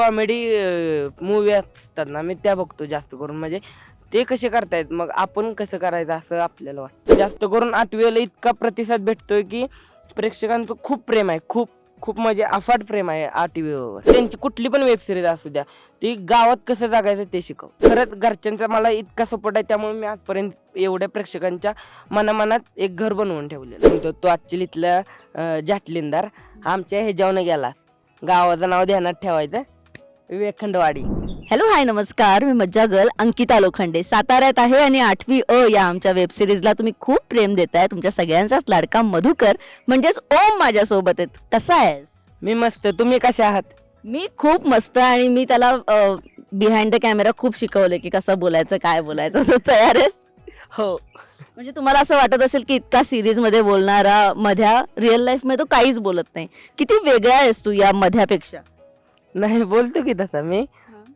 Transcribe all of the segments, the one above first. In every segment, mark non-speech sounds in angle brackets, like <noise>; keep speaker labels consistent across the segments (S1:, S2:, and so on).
S1: Comedy movie असतात ना मी त्या बघतो जास्त करून. म्हणजे ते कसे करतायत मग आपण कसं करायचं असं आपल्याला वाटतं. जास्त करून आठवीला इतका प्रतिसाद भेटतोय की प्रेक्षकांचं खूप प्रेम आहे खूप खूप म्हणजे अफाट प्रेम आहे आठवीवर. त्यांची कुठली पण वेबसिरीज असू द्या ती गावात कसं जगायचं ते शिकव. खरंच घरच्यांचा मला इतका सपोर्ट आहे त्यामुळे मी आजपर्यंत एवढ्या प्रेक्षकांच्या मनामनात एक घर बनवून ठेवलेलं तो तो ॲक्च्युली इथला जाटलिंदार आमच्या ह्याच्यावनं गेला. गावाचं नाव ध्यानात ठेवायचं. विवेकखंडवाडी
S2: हॅलो हाय नमस्कार. मी मज्जा गर्ल अंकिता लोखंडे. साताऱ्यात आहे आणि आठवी अ या आमच्या वेब सिरीजला तुम्ही खूप प्रेम देताय. तुमच्या सगळ्यांचाच लाडका मधुकर म्हणजेच ओम माझ्यासोबत आहेत. कसा आहेस?
S1: मी मस्त. तुम्ही कशा आहात?
S2: मी खूप मस्त आणि मी त्याला बिहाइंड द कॅमेरा खूप शिकवलं की कसं बोलायचं काय बोलायचं तर तयार आहेस?
S1: हो.
S2: म्हणजे तुम्हाला असं वाटत असेल की इतका सिरीजमध्ये बोलणारा मध्या रिअल लाईफमध्ये तो काहीच बोलत नाही. किती वेगळा आहेस तू या मध्यापेक्षा?
S1: नाही बोलतो की तसा मी.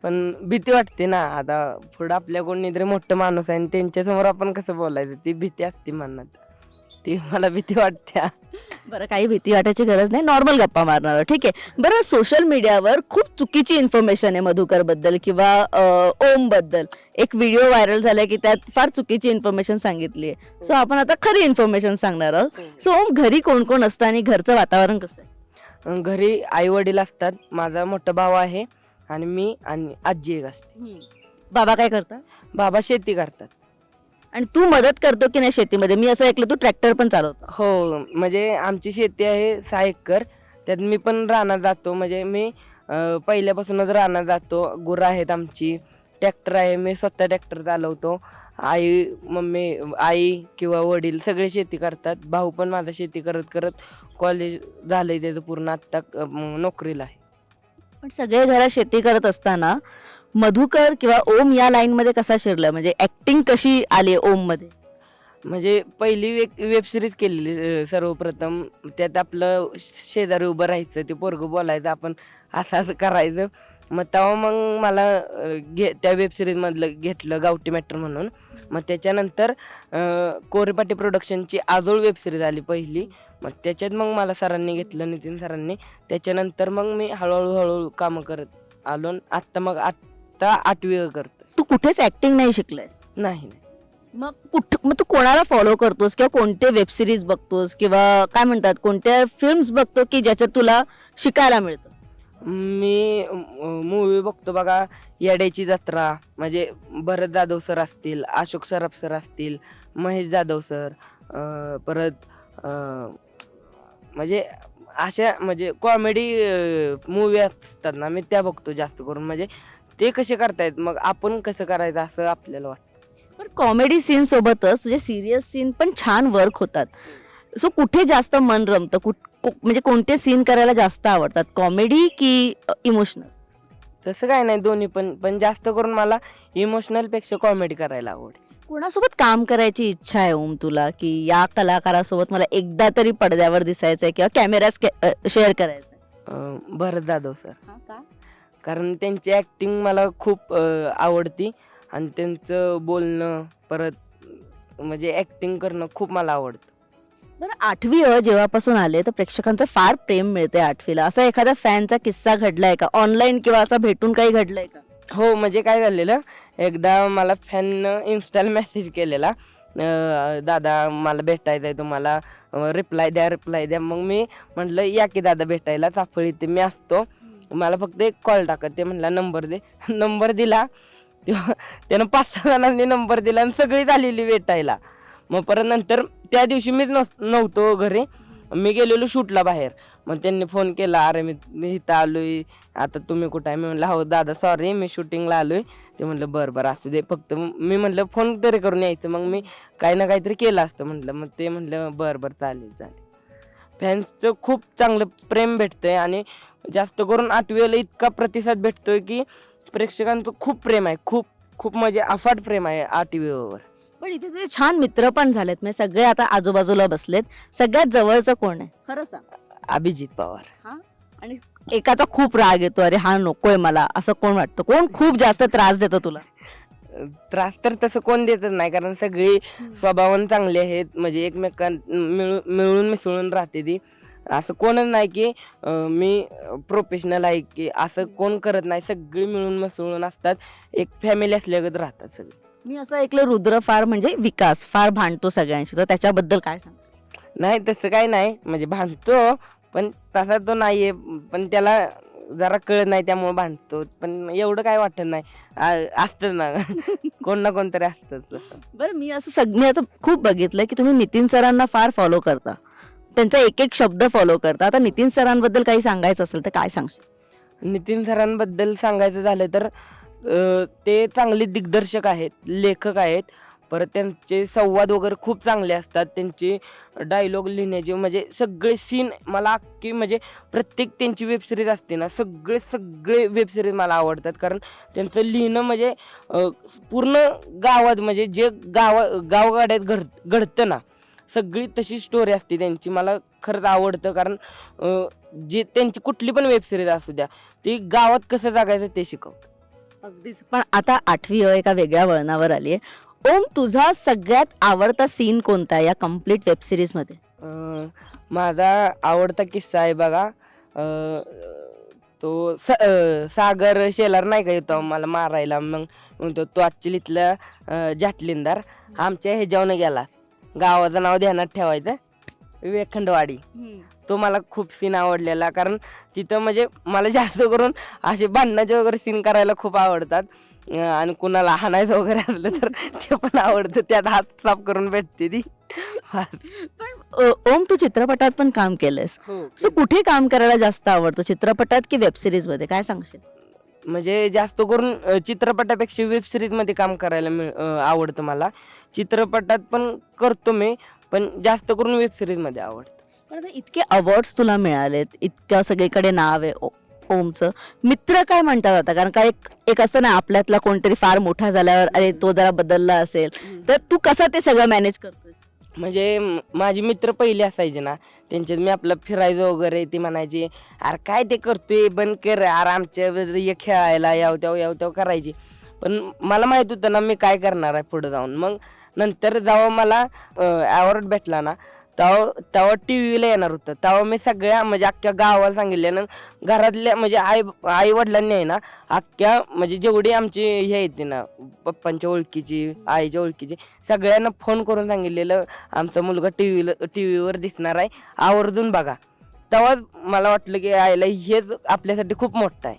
S1: पण भीती वाटते ना आता पुढं आपल्या कोणी तरी मोठं माणूस आहे आणि त्यांच्यासमोर आपण कसं बोलायचं? ती भीती असते मनात. ती मला भीती वाटते.
S2: बरं काही भीती वाटायची गरज नाही. नॉर्मल गप्पा मारणार ठीक आहे. बरं सोशल मीडियावर खूप चुकीची इन्फॉर्मेशन आहे मधुकरबद्दल किंवा ओमबद्दल. एक व्हिडिओ व्हायरल झालाय की त्यात फार चुकीची इन्फॉर्मेशन सांगितली आहे. सो आपण आता खरी इन्फॉर्मेशन सांगणार आहोत. सो ओम घरी कोण कोण असतं आणि घरचं वातावरण कसं आहे?
S1: घरी आई वडील असतात. माझा मोठा भाऊ आहे आणि मी आणि आजी एक असते.
S2: बाबा काय करतात?
S1: बाबा शेती करतात.
S2: आणि तू मदत करतो की नाही शेतीमध्ये? मी असं ऐकलं तू ट्रॅक्टर पण चालवतो.
S1: हो म्हणजे आमची शेती आहे सहा एकर. त्यात मी पण रानात जातो. म्हणजे मी अं, पहिल्यापासूनच रानात जातो. गुरं आहेत आमची. ट्रॅक्टर आहे मी स्वतः ट्रॅक्टर चालवतो. आई मम्मी आई किंवा वडील सगळे शेती करतात. भाऊ पण माझा शेती करत करत कॉलेज झालंय त्याचं पूर्ण. आत्ता नोकरीला आहे.
S2: पण सगळे घरात शेती करत असताना मधुकर किंवा ओम या लाईन मध्ये कसा शिरला? म्हणजे ऍक्टिंग कशी आली ओममध्ये
S1: म्हणजे पहिली वेब वेब सिरीज केलेली सर्वप्रथम. त्यात आपलं शेजारी उभं राहायचं ते पोरगं बोलायचं आपण असं असं करायचं. मग तेव्हा मग मला घे त्या वेब सिरीजमधलं घेतलं गावठी मॅटर म्हणून. मग त्याच्यानंतर कोरेपाटी प्रोडक्शनची आजोळ वेब सिरीज आली पहिली. मग त्याच्यात मग मला सरांनी घेतलं नितीन सरांनी. त्याच्यानंतर मग मी हळूहळू हळूहळू कामं करत आलो आत्ता मग आत्ता आठवी करतो
S2: तू कुठेच ऍक्टिंग नाही शिकलायस?
S1: नाही नाही.
S2: मग कुठ मग तू कोणाला फॉलो करतोस किंवा कोणते वेब सिरीज बघतोस किंवा काय म्हणतात कोणत्या फिल्म्स बघतो की ज्याच्यात तुला शिकायला मिळतं?
S1: मी मूवी बघतो बघा येड्याची जत्रा म्हणजे भरत जाधव सर असतील अशोक सराफ सर असतील महेश जाधव सर परत म्हणजे अशा म्हणजे कॉमेडी मूवी असतात ना मी त्या बघतो जास्त करून. म्हणजे ते कसे करतायत मग आपण कसं करायचं असं आपल्याला वाटतं.
S2: पण कॉमेडी सीन सोबतच तुझे सिरियस सीन पण छान वर्क होतात. सो कुठे जास्त मन रमतं? कुठ म्हणजे कोणते सीन करायला जास्त आवडतात? कॉमेडी की इमोशनल
S1: तसं काय नाही दोन्ही पण पण जास्त करून मला इमोशनलपेक्षा कॉमेडी करायला आवडते.
S2: कोणासोबत काम करायची इच्छा आहे ओम तुला? की या कलाकारासोबत मला एकदा तरी पडद्यावर दिसायचंय किंवा कॅमेरा शेअर करायचा
S1: भरत जाधव सर.
S2: का?
S1: कारण त्यांची ॲक्टिंग मला खूप अ, आवडती आणि त्यांचं बोलणं परत म्हणजे ॲक्टिंग करणं खूप मला आवडतं.
S2: बरं आठवी अ जेव्हापासून आले तर प्रेक्षकांचं फार प्रेम मिळते आठवीला. असा एखादा फॅनचा किस्सा घडलाय का? ऑनलाईन किंवा असा भेटून काही घडलंय का?
S1: हो म्हणजे काय झालेलं? एकदा मला फॅननं इन्स्टाला मेसेज केलेला. दादा मला भेटायचं आहे तुम्हाला. रिप्लाय द्या रिप्लाय द्या. मग मी म्हटलं या की दादा भेटायला चाफळी ते मी असतो. मला फक्त एक कॉल टाका. ते म्हटला नंबर दे. <laughs> नंबर दिला. तेव्हा त्यानं पाच सहा जणांनी नंबर दिला आणि सगळीच आलेली भेटायला. मग परत नंतर त्या दिवशी मीच नस नव्हतो घरी. मी गेलेलो शूटला बाहेर. मग त्यांनी फोन केला अरे मी मी इथं आलोय. आता तुम्ही कुठं आहे? मी म्हणलं हो दादा सॉरी मी शूटिंगला आलोय. ते म्हणलं बरं बरं असू दे. फक्त मी म्हटलं फोन तरी करून यायचं. मग मी काही ना काहीतरी केलं असतं. म्हटलं मग ते म्हटलं बरं बरं चालेल चालेल. फॅन्सचं खूप चांगलं प्रेम भेटतंय आणि जास्त करून आठवीला इतका प्रतिसाद भेटतोय की प्रेक्षकांचं खूप प्रेम आहे. खूप खूप म्हणजे अफाट प्रेम आहे आठवीवर.
S2: पण इथे तुझे छान मित्र पण झालेत. म्हणजे सगळे आता आजूबाजूला बसलेत. सगळ्यात जवळचं कोण आहे? खरं सांग.
S1: अभिजित पवार.
S2: आणि एकाचा खूप राग येतो अरे हा नकोय मला. असं कोण वाटतं? कोण खूप जास्त त्रास देतो तुला?
S1: त्रास तर तसं कोण देतच नाही कारण सगळी स्वभावान चांगली आहेत. म्हणजे एकमेकां मिळून मिळून मिसळून राहते ती. असं कोणच नाही की अं, मी प्रोफेशनल आहे की असं कोण करत नाही. सगळी मिळून मिसळून असतात. एक फॅमिली असल्यागत राहतात सगळे.
S2: मी असं ऐकलं रुद्र फार म्हणजे विकास फार भांडतो सगळ्यांशी. तर त्याच्याबद्दल काय सांग
S1: नाही तसं काही नाही. म्हणजे भांडतो पण तसा तो नाहीये. पण त्याला जरा कळत नाही त्यामुळे भांडतो. पण एवढं काय वाटत नाही. आ- असतं ना. <laughs> कोण ना कोणतरी असतंच तसं.
S2: बरं मी असं सग मी असं खूप बघितलं की तुम्ही नितीन सरांना फार फॉलो करता. त्यांचा एक एक शब्द फॉलो करता. आता नितीन सरांबद्दल काही सांगायचं असेल तर काय सांगशील?
S1: नितीन सरांबद्दल सांगायचं झालं तर ते चांगले दिग्दर्शक आहेत लेखक आहेत. परत त्यांचे संवाद वगैरे खूप चांगले असतात. त्यांची डायलॉग लिहिण्याचे म्हणजे सगळे सीन मला अख्खी म्हणजे प्रत्येक त्यांची वेबसिरीज असते ना सगळे सगळे वेबसिरीज मला आवडतात. कारण त्यांचं लिहिणं म्हणजे पूर्ण गावात म्हणजे जे गावा गावगाड्यात घड घडतं ना सगळी तशी स्टोरी असते त्यांची. मला खरंच आवडतं कारण जे त्यांची कुठली पण वेबसिरीज असू द्या ती गावात कसं जगायचं ते शिकवतं.
S2: अगदीच. पण आता आठवी अ एका वेगळ्या वळणावर आली आहे. ओम तुझा सगळ्यात आवडता सीन कोणता आहे या कंप्लीट वेब सिरीजमध्ये?
S1: अं, माझा आवडता किस्सा आहे बघा. अं, तो स अं, सागर शेलार नाही का येतो मला मारायला? मग म्हणतो तो ॲक्च्युलीतला जाटलिंदार आमच्या ह्याच्यावनं गेला. गावाचं नाव ध्यानात ठेवायचं. विवेखंडवाडी तो मला खूप सीन आवडलेला. कारण तिथं म्हणजे मला जास्त करून असे भांडणाचे वगैरे सीन करायला खूप आवडतात. आणि कुणाला हाणायचं वगैरे असलं तर ते पण आवडतं. त्यात हात साफ करून भेटते ती.
S2: ओम तू चित्रपटात पण काम केलंयस. सो कुठे काम करायला जास्त आवडतं? चित्रपटात की वेब सिरीजमध्ये? काय सांगशील?
S1: म्हणजे जास्त करून चित्रपटापेक्षा वेब सिरीजमध्ये काम करायला आवडतं मला. चित्रपटात पण करतो मी. पण जास्त करून वेब सिरीजमध्ये आवडतं.
S2: पण आता इतके अवॉर्ड्स तुला मिळालेत इतक्या सगळीकडे नाव आहे ओ- ओमचं. मित्र काय म्हणतात आता? कारण का एक एक असतं ना आपल्यातला कोणतरी फार मोठा झाल्यावर अरे तो जरा बदलला असेल. तर तू कसं ते सगळं मॅनेज करतोस
S1: म्हणजे म- माझे मित्र पहिले असायचे ना त्यांच्यात मी आपलं फिरायचं वगैरे ती म्हणायची अरे काय ते करतोय? बंद कर अरे आमच्या ये खेळायला याव त्याव याव त्याव करायची. पण मला माहीत होतं ना मी काय करणार आहे पुढे जाऊन. मग नंतर जेव्हा मला अवॉर्ड भेटला ना तेव्हा तेव्हा टी व्हीला येणार होतं. तेव्हा मी सगळ्या म्हणजे अख्ख्या गावाला सांगितल्यानं घरातल्या म्हणजे आई आई वडिलांनी आहे ना अख्ख्या म्हणजे जेवढी आमची हे येते ना पप्पांच्या ओळखीची आईच्या ओळखीची सगळ्यांना फोन करून सांगितलेलं आमचा मुलगा टी व्हीला टी व्हीवर दिसणार आहे. आवर्जून बघा. तेव्हाच मला वाटलं की आईला हेच आपल्यासाठी खूप मोठं आहे.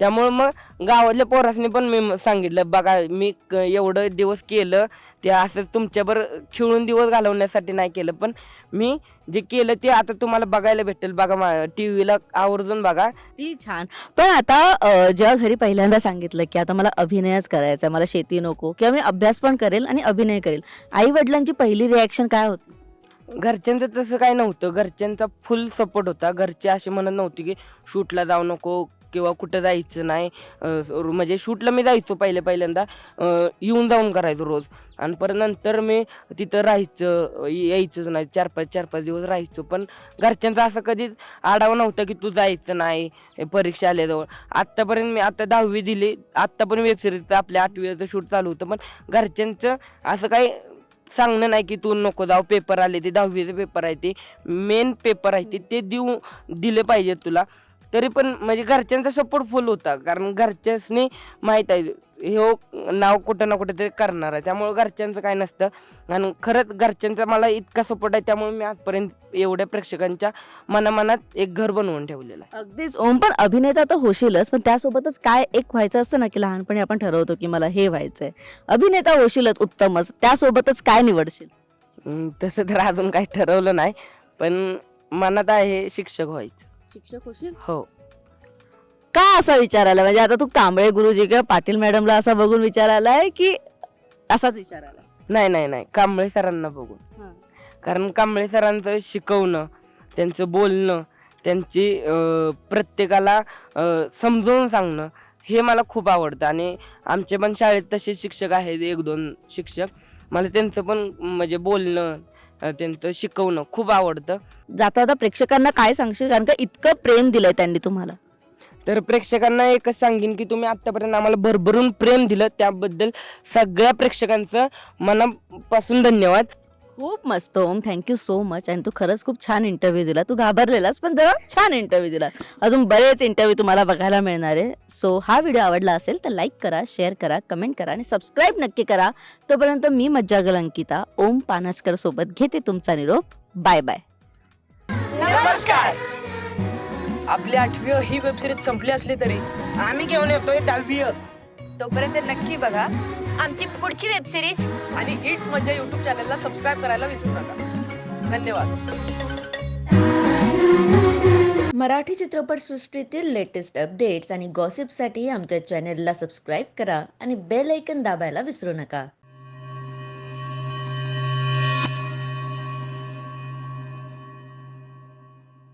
S1: त्यामुळं मग गावातल्या पोरासनी पण मी म- सांगितलं बघा मी एवढं दिवस केलं ते असंच तुमच्यावर खेळून दिवस घालवण्यासाठी नाही केलं पण मी जे केलं ते आता तुम्हाला बघायला भेटेल. बघा टी व्हीला आवर्जून बघा.
S2: ती छान. पण आता जेव्हा घरी पहिल्यांदा सांगितलं की आता मला अभिनयच करायचा मला शेती नको किंवा मी अभ्यास पण करेल आणि अभिनय करेल आई वडिलांची पहिली रिॲक्शन काय होती?
S1: घरच्यांचं तसं काय नव्हतं. घरच्यांचा फुल सपोर्ट होता. घरचे असे म्हणत नव्हते की शूटला जाऊ नको किंवा कुठं जायचं नाही म्हणजे शूटला मी जायचो पहिले पहिल्यांदा येऊन जाऊन करायचो रोज. आणि परत नंतर मी तिथं राहायचं यायचंच नाही. चार पाच चार पाच दिवस राहायचो. पण घरच्यांचं असं कधीच आडावं नव्हतं की तू जायचं नाही हे परीक्षा आल्याजवळ. आत्तापर्यंत मी आता दहावी दिली. आत्ता पण वेबसिरीजचं आपल्या आठवीचं शूट चालू होतं. पण घरच्यांचं असं काही सांगणं नाही की तू नको जाऊ पेपर आले ते दहावीचे पेपर आहे ते. मेन पेपर आहे ते. ते देऊ दिले पाहिजे तुला. तरी पण म्हणजे घरच्यांचा सपोर्ट फुल होता. कारण घरच्यासनी माहीत आहे हे नाव कुठं ना कुठं तरी करणार आहे. त्यामुळे घरच्यांचं काय नसतं. आणि खरंच घरच्यांचा मला इतका सपोर्ट आहे त्यामुळे मी आजपर्यंत एवढ्या प्रेक्षकांच्या मनामनात एक घर बनवून ठेवलेलं आहे.
S2: अगदीच. ओम पण अभिनेता तर होशीलच पण त्यासोबतच काय एक व्हायचं असतं ना की लहानपणी आपण ठरवतो की मला हे व्हायचंय. अभिनेता होशीलच उत्तमच. त्यासोबतच काय निवडशील?
S1: तसं तर अजून काही ठरवलं नाही पण मनात आहे शिक्षक व्हायचं.
S2: शिक्षक होशील?
S1: हो.
S2: का असा विचार आला? म्हणजे आता तू कांबळे गुरुजी किंवा पाटील मॅडमला असा बघून विचार आलाय की असाच विचार आला?
S1: नाही नाही नाही. कांबळे सरांना बघून. कारण कांबळे सरांचं शिकवणं त्यांचं बोलणं त्यांची अं, प्रत्येकाला अं, समजावून सांगणं हे मला खूप आवडतं. आणि आमचे पण शाळेत तसे शिक्षक आहेत एक दोन शिक्षक. मला त्यांचं पण म्हणजे बोलणं त्यांचं शिकवणं खूप आवडतं.
S2: जाता आता प्रेक्षकांना काय सांगशील? कारण का इतकं प्रेम दिलंय त्यांनी तुम्हाला.
S1: तर प्रेक्षकांना एकच सांगेन की तुम्ही आत्तापर्यंत आम्हाला भरभरून प्रेम दिलं. त्याबद्दल सगळ्या प्रेक्षकांचं मनापासून धन्यवाद.
S2: खूप मस्त ओम थँक्यू सो मच आणि तू खरंच खूप छान इंटरव्ह्यू दिला. तू घाबरलेलास पण जरा छान इंटरव्ह्यू दिला. अजून बरेच इंटरव्ह्यू तुम्हाला बघायला मिळणार आहे. सो हा व्हिडिओ आवडला असेल तर लाईक करा शेअर करा कमेंट करा आणि सबस्क्राईब नक्की करा. तोपर्यंत मी मज्जागल अंकिता ओम पानासकर सोबत घेते तुमचा निरोप. बाय बाय
S3: नमस्कार! आपली आठवी ही वेब सिरीज संपली असली तरी
S1: आम्ही घेऊन येतोय दहावी
S3: तोपर्यंत नक्की बघा.
S4: आमची पुढची वेब सिरीज
S3: आणि इट्स म्हणजे युट्यूब चॅनलला सबस्क्राईब करायला विसरू नका. धन्यवाद.
S2: मराठी चित्रपटसृष्टीतील लेटेस्ट अपडेट्स आणि गॉसिपसाठी आमच्या चॅनेलला सबस्क्राईब करा आणि बेल ऐकन दाबायला विसरू नका.